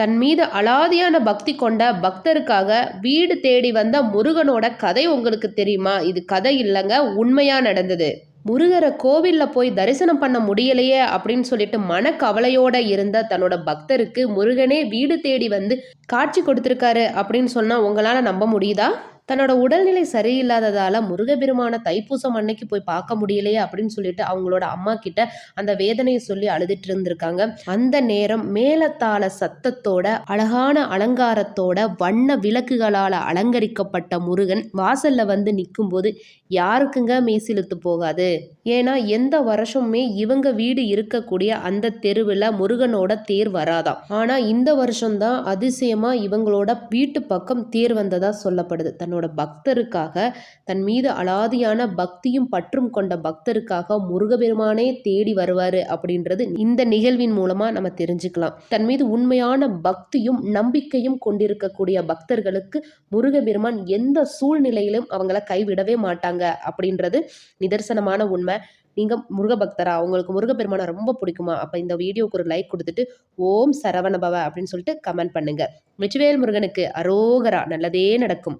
தன் மீது அலாதியான பக்தி கொண்ட பக்தருக்காக வீடு தேடி வந்த முருகனோட கதை உங்களுக்கு தெரியுமா? இது கதை இல்லைங்க உண்மையா நடந்தது. முருகரை கோவிலில் போய் தரிசனம் பண்ண முடியலையே அப்படின்னு சொல்லிட்டு மனக்கவலையோட இருந்த தன்னோட பக்தருக்கு முருகனே வீடு தேடி வந்து காட்சி கொடுத்துருக்காரு அப்படின்னு சொன்னால் உங்களால் நம்ப முடியுதா? தன்னோட உடல்நிலை சரியில்லாததால முருகபெருமான தைப்பூசம் அன்னைக்கு போய் பார்க்க முடியலையே அப்படின்னு சொல்லிட்டு அவங்களோட அம்மா கிட்ட அந்த வேதனையை சொல்லி அழுதுட்டு இருந்திருக்காங்க. அந்த நேரம் மேலத்தாள சத்தத்தோட அழகான அலங்காரத்தோட வண்ண விளக்குகளால் அலங்கரிக்கப்பட்ட முருகன் வாசல்ல வந்து நிற்கும் போது யாருக்குங்க மீசிலுத்து போகாது? ஏன்னா எந்த வருஷமுமே இவங்க வீடு இருக்கக்கூடிய அந்த தெருவில் முருகனோட தேர் வராதாம். ஆனால் இந்த வருஷம்தான் அதிசயமா இவங்களோட வீட்டு பக்கம் தேர் வந்ததா சொல்லப்படுது. தன்னோட பக்தருக்காக தன் மீது அலாதியான பக்தியும் பற்றும் கொண்ட பக்தருக்காக முருகபெருமானே தேடி வருவார் அப்படின்றது இந்த நிகழ்வின் மூலமாக நம்ம தெரிஞ்சுக்கலாம். தன் மீது உண்மையான பக்தியும் நம்பிக்கையும் கொண்டிருக்கக்கூடிய பக்தர்களுக்கு முருகபெருமான் எந்த சூழ்நிலையிலும் அவங்கள கைவிடவே மாட்டாங்க அப்படின்றது நிதர்சனமான உண்மை. நீங்கள் முருக பக்தரா உங்களுக்கு முருகப்பெருமானை ரொம்ப பிடிக்குமா? அப்போ இந்த வீடியோக்கு ஒரு லைக் கொடுத்துட்டு ஓம் சரவணபவ அப்படின்னு சொல்லிட்டு கமெண்ட் பண்ணுங்கள் வெற்றிவேல் முருகனுக்கு அரோகரா நல்லதே நடக்கும்.